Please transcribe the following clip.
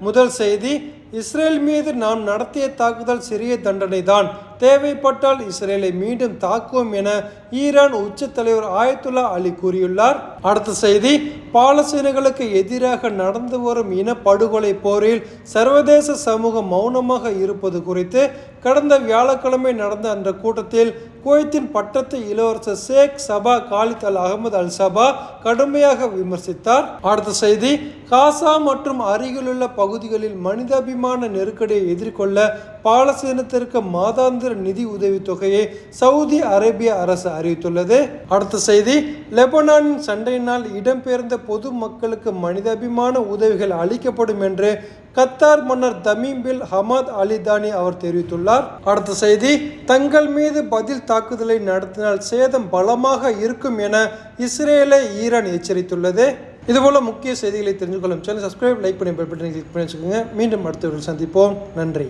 முதல் செய்தி இஸ்ரேல் மீது நாம் நடத்திய தாக்குதல் சிறிய தண்டனை தான் தேவைப்பட்டால் இஸ்ரேலை மீண்டும் தாக்குவோம் என ஈரான் உச்ச தலைவர் ஆயத்துல்லா அலி கூறியுள்ளார். அடுத்த செய்தி பாலஸ்தீனர்களுக்கு எதிராக நடந்து வரும் இன படுகொலை போரில் சர்வதேச சமூகம் மௌனமாக இருப்பது குறித்து கடந்த வியாழக்கிழமை நடந்த அந்த கூட்டத்தில் குவைத்தின் பட்டத்து இளவரசர் ஷேக் சபா காலித் அல் அகமது அல் சபா கடுமையாக விமர்சித்தார். அடுத்த செய்தி காசா மற்றும் அருகிலுள்ள பகுதிகளில் மனிதாபிமான நெருக்கடியை எதிர்கொள்ள பாலஸ்தீனத்திற்கு மாதாந்திர நிதி உதவி தொகையை சவுதி அரேபிய அரசு அறிவித்துள்ளது. அடுத்த செய்தி லெபனானின் சண்டையினால் இடம்பெயர்ந்த பொது மக்களுக்கு மனிதாபிமான உதவிகள் அளிக்கப்படும் என்று கத்தார் மன்னர் Tamim bin Hamad Al Thani அவர் தெரிவித்துள்ளார். அடுத்த செய்தி தங்கள் மீது பதில் தாக்குதலை நடத்தினால் சேதம் பலமாக இருக்கும் என இஸ்ரேலை ஈரான் எச்சரித்துள்ளது. இதுபோல முக்கிய செய்திகளை தெரிஞ்சு கொள்ளும் சேனல் சப்ஸ்கிரைப் லைக் பண்ணி பெல் பட்டனை கிளிக் பண்ணி வச்சுக்கோங்க. மீண்டும் அடுத்த சந்திப்போம். நன்றி.